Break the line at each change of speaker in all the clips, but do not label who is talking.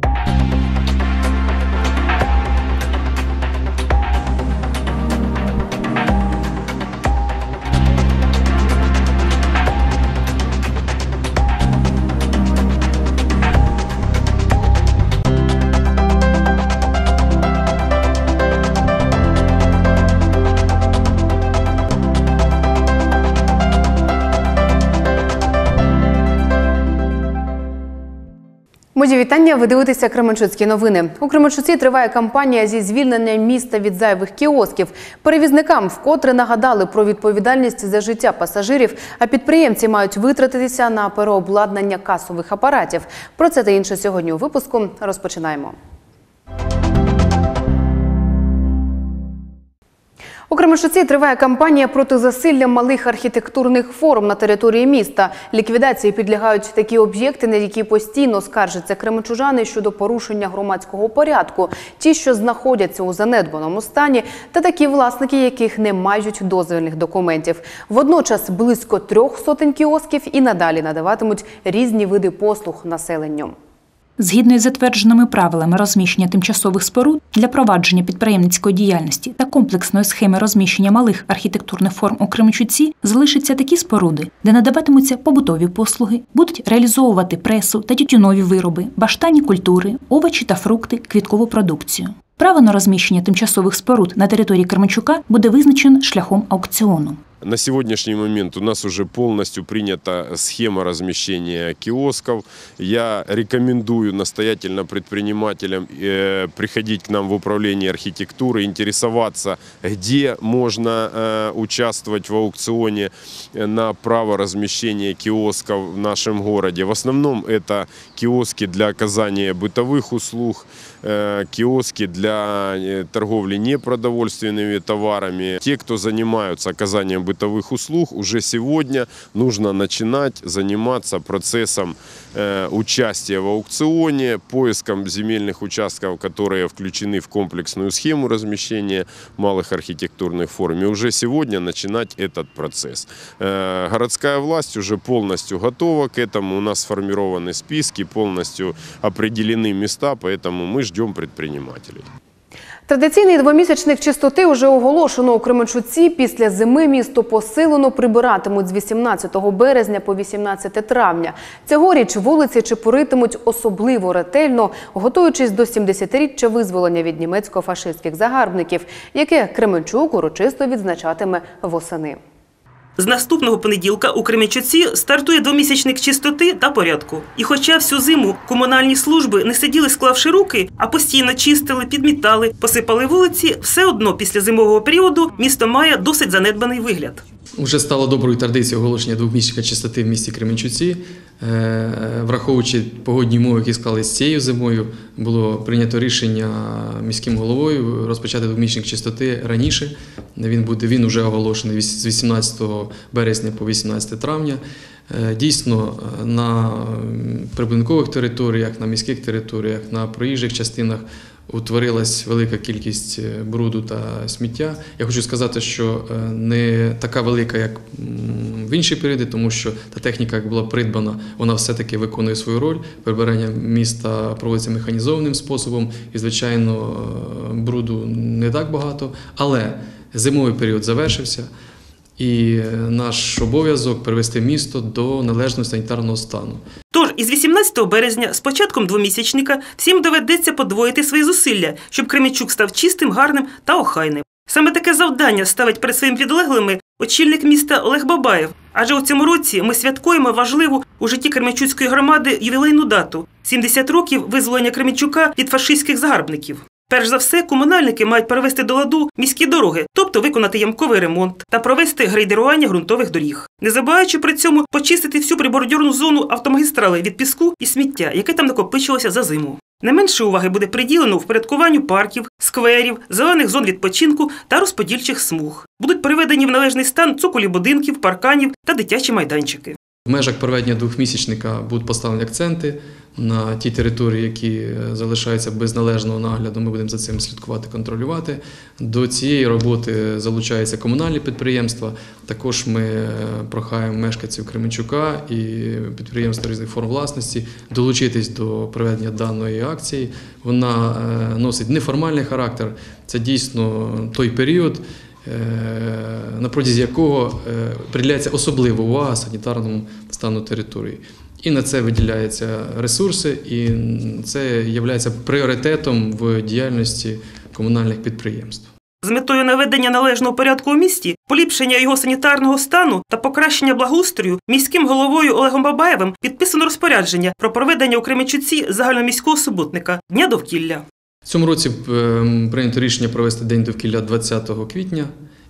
you вітання. Ви дивитеся Кременчуцькі новини. У Кременчуці триває кампанія зі звільнення міста від зайвих кіосків. Перевізникам вкотре нагадали про відповідальність за життя пасажирів, а підприємці мають витратитися на переобладнання касових апаратів. Про це та інше сьогодні у випуску розпочинаємо. У Кременчуці триває кампанія проти засилля малих архітектурних форм на території міста. Ліквідації підлягають такі об'єкти, на які постійно скаржаться кременчужани щодо порушення громадського порядку, ті, що знаходяться у занедбаному стані, та такі власники, яких не мають дозвільних документів. Водночас близько трьох сотень кіосків і надалі надаватимуть різні види послуг населенню.
Згідно із затвердженими правилами розміщення тимчасових споруд для провадження підприємницької діяльності та комплексної схеми розміщення малих архітектурних форм у Кременчуці залишаться такі споруди, де надаватимуться побутові послуги, будуть реалізовувати пресу та тютюнові вироби, баштанні культури, овочі та фрукти, квіткову продукцію. Право на розміщення тимчасових споруд на території Кременчука буде визначено шляхом аукціону.
На сегодняшний момент у нас уже полностью принята схема размещения киосков. Я рекомендую настоятельно предпринимателям э, приходить к нам в управление архитектуры, интересоваться, где можно э, участвовать в аукционе э, на право размещения киосков в нашем городе. В основном это киоски для оказания бытовых услуг, э, киоски для торговли непродовольственными товарами. Те, кто занимаются оказанием бытовых услуг, уже сегодня нужно начинать заниматься процессом э, участия в аукционе, поиском земельных участков, которые включены в комплексную схему размещения малых архитектурных форм. И уже сегодня начинать этот процесс. Э, городская власть уже полностью готова к этому. У нас сформированы списки, полностью определены места, поэтому мы ждем предпринимателей.
Традиційний двомісячник чистоти уже оголошено у Кременчуці. Після зими місто посилено прибиратимуть з 18 березня по 18 травня. Цьогоріч вулиці чепуритимуть особливо ретельно, готуючись до 70-річчя визволення від німецько-фашистських загарбників, яке Кременчук урочисто відзначатиме восени.
З наступного понеділка у Кременчуці стартує двомісячник чистоти та порядку. І хоча всю зиму комунальні служби не сиділи склавши руки, а постійно чистили, підмітали, посипали вулиці, все одно після зимового періоду місто має досить занедбаний вигляд.
Уже стало доброю традицією оголошення двомісячника чистоти в місті Кременчуці. Е, Враховуючи погодні умови, які склались цією зимою, було прийнято рішення міським головою розпочати двохмісячник чистоти раніше. Він буде він вже оголошений з 18 березня по 18 травня. Е, Дійсно, е, на прибудинкових територіях, на міських територіях, на проїжджих частинах утворилась велика кількість е, бруду та сміття. Я хочу сказати, що е, не така велика, як в інші періоди, тому що та техніка, як була придбана, вона все-таки виконує свою роль. Прибирання міста проводиться механізованим способом, і, звичайно, е, бруду не так багато. Але зимовий період завершився. І наш обов'язок привести місто до належного санітарного стану.
Із 18 березня, з початком двомісячника, всім доведеться подвоїти свої зусилля, щоб Кремічук став чистим, гарним та охайним. Саме таке завдання ставить перед своїм підлеглими очільник міста Олег Бабаєв. Адже у цьому році ми святкуємо важливу у житті Кремічуцької громади ювілейну дату 70 років визволення Кремічука від фашистських загарбників. Перш за все, комунальники мають перевести до ладу міські дороги, тобто виконати ямковий ремонт та провести грейдерування ґрунтових доріг, не забуваючи при цьому почистити всю прибордюрну зону автомагістрали від піску і сміття, яке там накопичилося за зиму. Не менше уваги буде приділено впорядкуванню парків, скверів, зелених зон відпочинку та розподільчих смуг. Будуть приведені в належний стан цоколі будинків, парканів та дитячі майданчики.
В межах проведення двохмісячника будуть поставлені акценти на ті території, які е, залишаються без належного нагляду. Ми будемо за цим слідкувати, контролювати. До цієї роботи залучаються комунальні підприємства. Також ми е, прохаємо мешканців Кременчука і підприємства різних форм власності долучитись до проведення даної акції. Вона е, носить неформальний характер. Це дійсно той період. Е, На протязі якого е, приділяється особлива увага санітарному стану території. І на це виділяються ресурси, і це є пріоритетом в діяльності комунальних підприємств.
З метою наведення належного порядку у місті, поліпшення його санітарного стану та покращення благоустрою міським головою Олегом Бабаєвим підписано розпорядження про проведення у Кременчуці загальноміського суботника Дня довкілля.
В цьому році е, прийнято рішення провести День довкілля 20 квітня.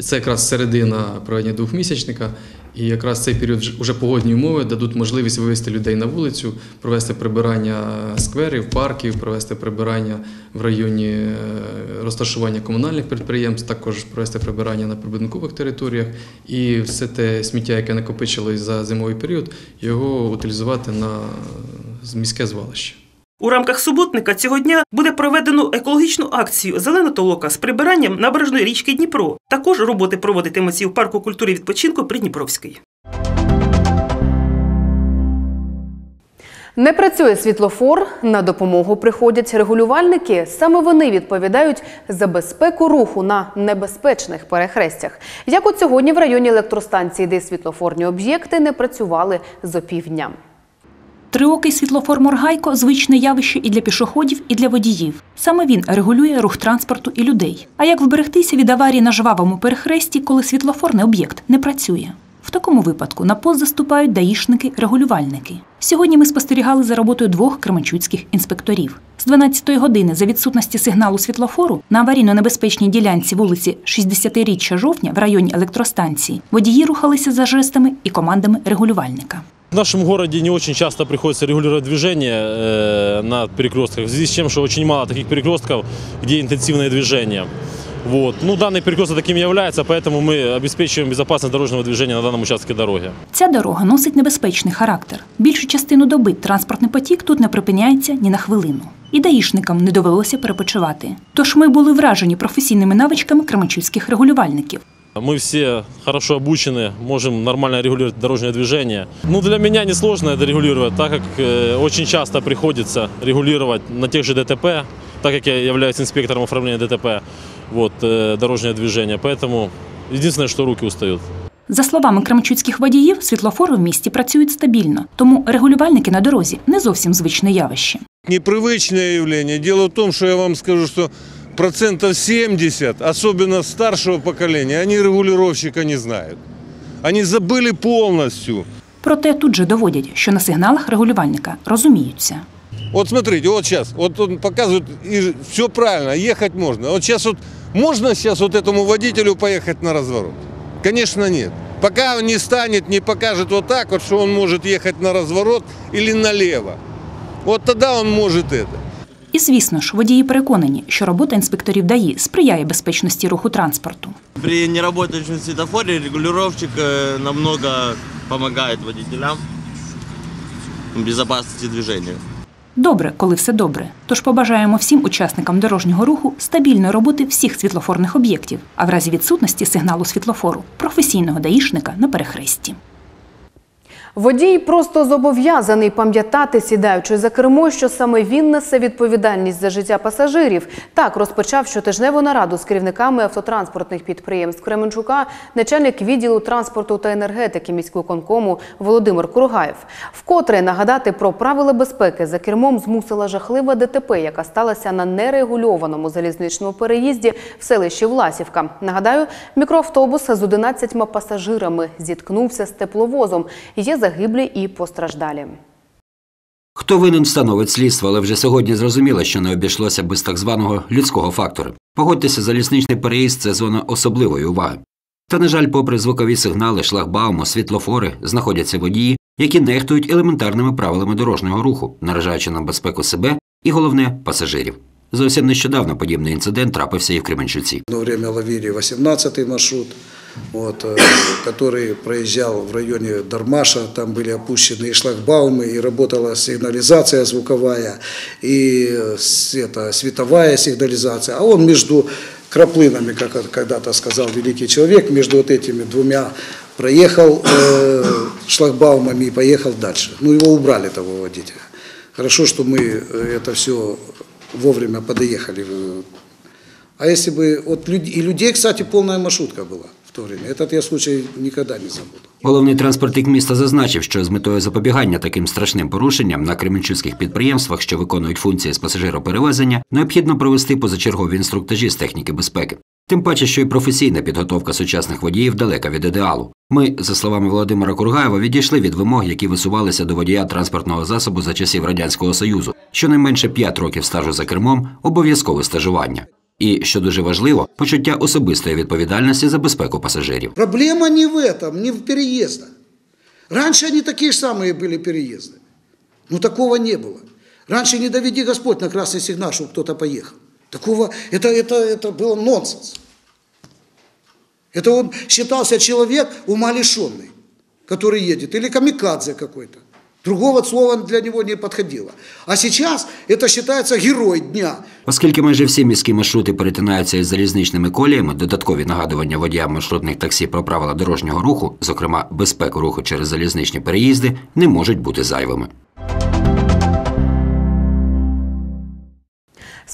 Це якраз середина проведення двохмісячника. І якраз цей період вже- вже погодні умови дадуть можливість вивести людей на вулицю, провести прибирання скверів, парків, провести прибирання в районі е, розташування комунальних підприємств, також провести прибирання на прибудинкових територіях і все те сміття, яке накопичилось за зимовий період, його утилізувати на е, міське звалище.
У рамках суботника цього дня буде проведено екологічну акцію Зелена толока з прибиранням набережної річки Дніпро. Також роботи проводитимуться в парку культури відпочинку Придніпровський.
Не працює світлофор, на допомогу приходять регулювальники. Саме вони відповідають за безпеку руху на небезпечних перехрестях. Як от сьогодні в районі електростанції, де світлофорні об'єкти не працювали з опівдня.
Триокий світлофор Моргайко звичне явище і для пішоходів, і для водіїв. Саме він регулює рух транспорту і людей. А як вберегтися від аварії на жвавому перехресті, коли світлофорний об'єкт не працює? В такому випадку на пост заступають даїшники-регулювальники. Сьогодні ми спостерігали за роботою двох кременчуцьких інспекторів. З 12-ї години за відсутності сигналу світлофору на аварійно-небезпечній ділянці вулиці 60-річчя жовтня в районі електростанції водії рухалися за жестами і командами регулювальника.
В нашем городе не очень часто приходится регулировать движение э, на перекрестках, в связи с тем, что очень мало таких перекрестков, где интенсивное движение. Вот. Ну, данный перекресток таким и является, поэтому мы обеспечиваем безопасность дорожного движения на данном участке дороги.
Ця дорога носить небезпечний характер. Більшу частину доби транспортний потік тут не припиняється ні на хвилину. І даїшникам не довелося перепочивати. Тож ми були вражені професійними навичками кременчуцьких регулювальників.
Мы все хорошо обучены, можем нормально регулировать дорожное движение. Ну, для меня несложно это регулировать, так как э, очень часто приходится регулировать на тех же ДТП, так как я являюсь инспектором оформления ДТП, вот, э, дорожное движение. Поэтому единственное, что руки устают.
За словами кременчуцьких водіїв, світлофори в місті працюють стабільно, тому регулювальники на дорозі не зовсім звичне явище.
непривычное явление. Дело в том, что я вам скажу, что процентов 70, особенно старшего поколения, они регулировщика не знают. Они забыли полностью.
Проте тут же доводять, що на сигналах регулювальника розуміються.
Вот смотрите, вот сейчас, вот он показывает, и все правильно, ехать можно. Вот сейчас вот, можно сейчас вот этому водителю поехать на разворот? Конечно, нет. Пока он не станет, не покажет вот так вот, что он может ехать на разворот или налево. Вот тогда он может это.
І звісно ж, водії переконані, що робота інспекторів ДАІ сприяє безпечності руху транспорту.
При неработающем светофоре регулировщик э, намного помогает водителям в безопасности движения.
Добре, коли все добре. Тож побажаємо всім учасникам дорожнього руху стабільної роботи всіх світлофорних об'єктів, а в разі відсутності сигналу світлофору професійного даїшника на перехресті.
Водій просто зобов'язаний пам'ятати, сідаючи за кермо, що саме він несе відповідальність за життя пасажирів. Так розпочав щотижневу нараду з керівниками автотранспортних підприємств Кременчука начальник відділу транспорту та енергетики міськвиконкому Володимир Кургаєв. Вкотре нагадати про правила безпеки за кермом змусила жахлива ДТП, яка сталася на нерегульованому залізничному переїзді в селищі Власівка. Нагадаю, мікроавтобус з 11 пасажирами зіткнувся з тепловозом. Є загиблі і постраждалі.
Хто винен встановить слідство, але вже сьогодні зрозуміло, що не обійшлося без так званого людського фактору. Погодьтеся, залізничний переїзд це зона особливої уваги. Та, на жаль, попри звукові сигнали, шлагбауму, світлофори, знаходяться водії, які нехтують елементарними правилами дорожнього руху, наражаючи на безпеку себе і, головне, пасажирів. Зовсім нещодавно подібний інцидент трапився і в Кременчуці.
Одно время ловили 18-й маршрут, вот, э, который проезжал в районе Дармаша. Там были опущены и шлагбаумы, и работала сигнализация звуковая, и э, с- это, световая сигнализация. А он между краплынами, как это когда-то сказал великий человек, между вот этими двумя проехал э, шлагбаумами и поехал дальше. Ну, его убрали, того водителя. Хорошо, что мы э, это все вовремя подоехали э, а если бы, вот люд- и людей, кстати, полная маршрутка была в то время. Этот я случай никогда не забуду.
Головний транспортник міста зазначив, що з метою запобігання таким страшним порушенням на кременчуцьких підприємствах, що виконують функції з пасажироперевезення, необхідно провести позачергові інструктажі з техніки безпеки. Тим паче, що і професійна підготовка сучасних водіїв далека від ідеалу. Ми, за словами Володимира Кургаєва, відійшли від вимог, які висувалися до водія транспортного засобу за часів радянського союзу. Щонайменше 5 років стажу за кермом, обов'язкове стажування. І, що дуже важливо, почуття особистої відповідальності за безпеку пасажирів.
Проблема не в этом, не в переездах. Раньше они такие же самые были переезды. Но такого не было. Раньше не доведи Господь на красный сигнал, чтобы кто-то поехал. Такого, это, это, это было нонсенс. Это он считался человек ума лишенный, который едет, или камикадзе какой-то. Другого слова для него не подходило. А сейчас это считается герой дня.
Оскільки майже всі міські маршрути перетинаються із залізничними коліями, додаткові нагадування водіям маршрутних таксі про правила дорожнього руху, зокрема безпеку руху через залізничні переїзди, не можуть бути зайвими.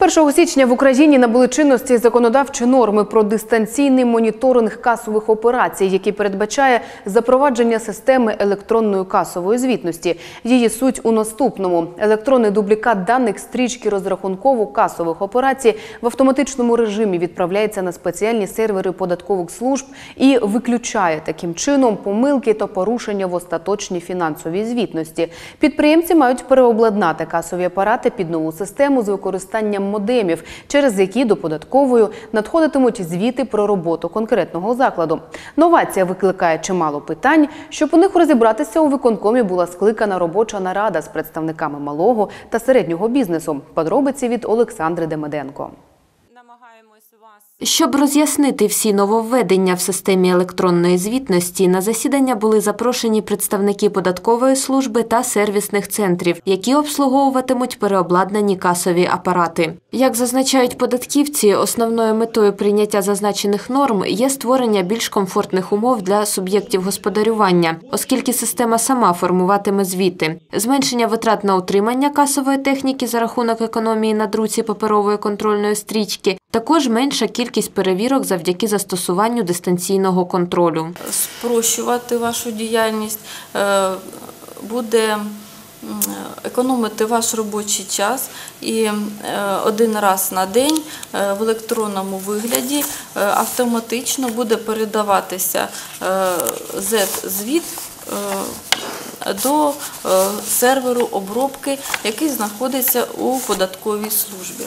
З 1 січня в Україні набули чинності законодавчі норми про дистанційний моніторинг касових операцій, які передбачає запровадження системи електронної касової звітності. Її суть у наступному: електронний дублікат даних стрічки розрахункову касових операцій в автоматичному режимі відправляється на спеціальні сервери податкових служб і виключає таким чином помилки та порушення в остаточній фінансовій звітності. Підприємці мають переобладнати касові апарати під нову систему з використанням модемів, через які до податкової надходитимуть звіти про роботу конкретного закладу. Новація викликає чимало питань. Щоб у них розібратися, у виконкомі була скликана робоча нарада з представниками малого та середнього бізнесу. Подробиці від Олександри Демеденко.
Щоб роз'яснити всі нововведення в системі електронної звітності, на засідання були запрошені представники податкової служби та сервісних центрів, які обслуговуватимуть переобладнані касові апарати. Як зазначають податківці, основною метою прийняття зазначених норм є створення більш комфортних умов для суб'єктів господарювання, оскільки система сама формуватиме звіти, зменшення витрат на утримання касової техніки за рахунок економії на друці паперової контрольної стрічки, також менша кількість перевірок завдяки застосуванню дистанційного контролю.
спрощувати вашу діяльність, е, буде економити ваш робочий час і е, один раз на день е, в електронному вигляді автоматично буде передаватися Z-звіт до серверу обробки, який знаходиться у податковій службі.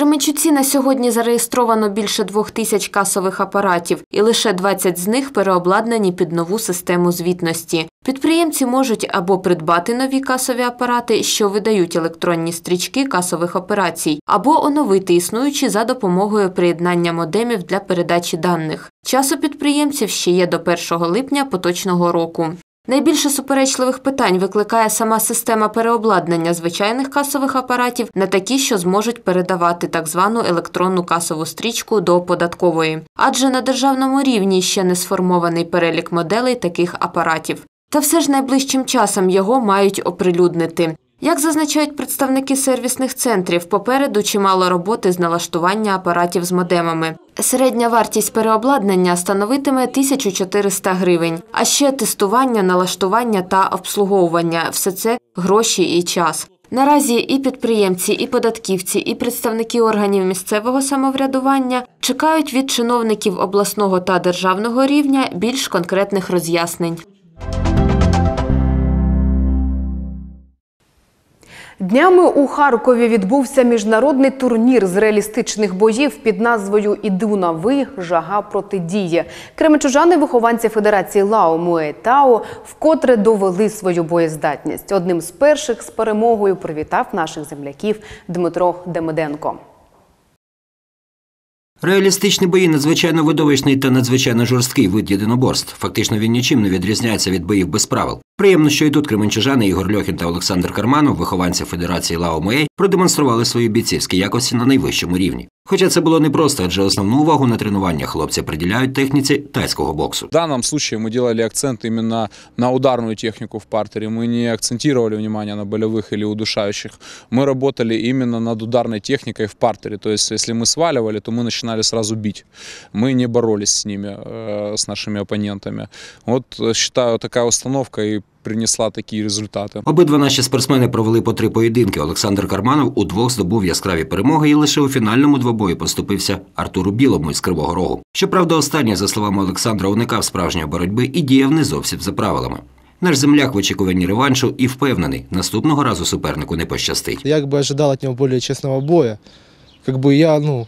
Кременчуці на сьогодні зареєстровано більше двох тисяч касових апаратів, і лише 20 з них переобладнані під нову систему звітності. Підприємці можуть або придбати нові касові апарати, що видають електронні стрічки касових операцій, або оновити існуючі за допомогою приєднання модемів для передачі даних. Час у підприємців ще є до 1 липня поточного року. Найбільше суперечливих питань викликає сама система переобладнання звичайних касових апаратів на такі, що зможуть передавати так звану електронну касову стрічку до податкової. Адже на державному рівні ще не сформований перелік моделей таких апаратів. Та все ж найближчим часом його мають оприлюднити. Як зазначають представники сервісних центрів, попереду чимало роботи з налаштування апаратів з модемами. Середня вартість переобладнання становитиме 1400 гривень, а ще тестування, налаштування та обслуговування – все це гроші і час. Наразі і підприємці, і податківці, і представники органів місцевого самоврядування чекають від чиновників обласного та державного рівня більш конкретних роз'яснень.
Днями у Харкові відбувся міжнародний турнір з реалістичних боїв під назвою «Іду на ви. Жага протидії». Кременчужани, вихованці Федерації Лао Муей Тао, вкотре довели свою боєздатність. Одним з перших з перемогою привітав наших земляків Дмитро Демиденко.
Реалістичні бої надзвичайно видовищний та надзвичайно жорсткий вид єдиноборств. Фактично він нічим не відрізняється від боїв без правил. Приємно, що і тут кременчужани Ігор Льохін та Олександр Карманов, вихованці Федерації Лао Муей, продемонстрували свої бійцівські якості на найвищому рівні. Хоча це було непросто, адже основну увагу на тренування хлопці приділяють техніці тайського боксу.
В данном случае мы делали акцент именно на ударную технику в партере. Мы не акцентировали внимание на болевых или удушающих. Мы работали именно над ударной техникой в партере. То есть, если мы сваливали, то мы начинали сразу бить. Мы не боролись с ними, э, с нашими оппонентами. Вот э, считаю, такая установка и принесла такі результати.
Обидва наші спортсмени провели по три поєдинки. Олександр Карманов удвох здобув яскраві перемоги і лише у фінальному двобої поступився Артуру Білому із Кривого Рогу. Щоправда, останній, за словами Олександра, уникав справжньої боротьби і діяв не зовсім за правилами. Наш земляк в очікуванні реваншу і впевнений, наступного разу супернику не пощастить.
Я как бы ожидал от него более честного боя. Как бы я, ну,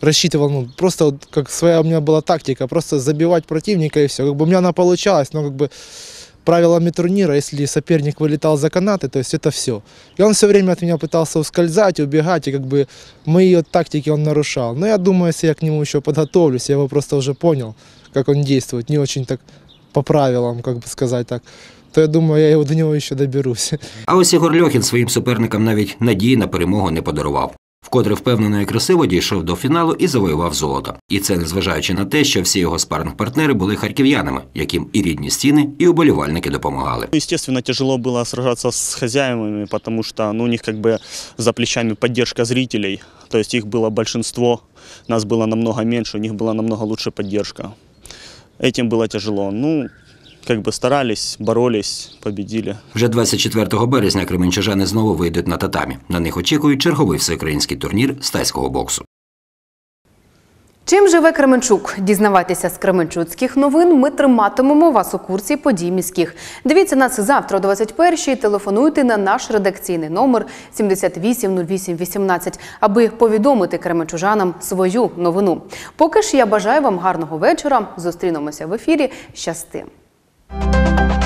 рассчитывал, ну, просто вот как своя у меня была тактика, просто забивать противника и все. Как бы у меня она получалась, но как бы правилами турнира, если соперник вылетал за канаты, то есть это все. И он все время от меня пытался ускользать, убегать, и как бы мои вот тактики он нарушал. Но я думаю, если я к нему еще подготовлюсь, я его просто уже понял, как он действует, не очень так по правилам, как бы сказать так, то я думаю, я его до него еще доберусь.
А ось Ігор Льохін своїм суперникам навіть надії на перемогу не подарував. Вкотре впевнено і красиво дійшов до фіналу і завоював золото. І це незважаючи на те, що всі його спаринг-партнери були харків'янами, яким і рідні стіни, і уболівальники допомагали.
Естественно, тяжело было сражаться с хозяевами, потому что ну, у них как бы за плечами поддержка зрителей. То есть их было большинство, нас было намного меньше, у них была намного лучше поддержка. Этим было тяжело. Ну, как бы старались, боролись, победили.
Вже 24 березня кременчужани знову вийдуть на татамі. На них очікують черговий всеукраїнський турнір з тайського боксу.
Чим живе Кременчук? Дізнавайтеся з Кременчуцьких новин. Ми триматимемо вас у курсі подій міських. Дивіться нас завтра о 21-й. Телефонуйте на наш редакційний номер 780818, аби повідомити кременчужанам свою новину. Поки ж я бажаю вам гарного вечора. Зустрінемося в ефірі. Щасти! you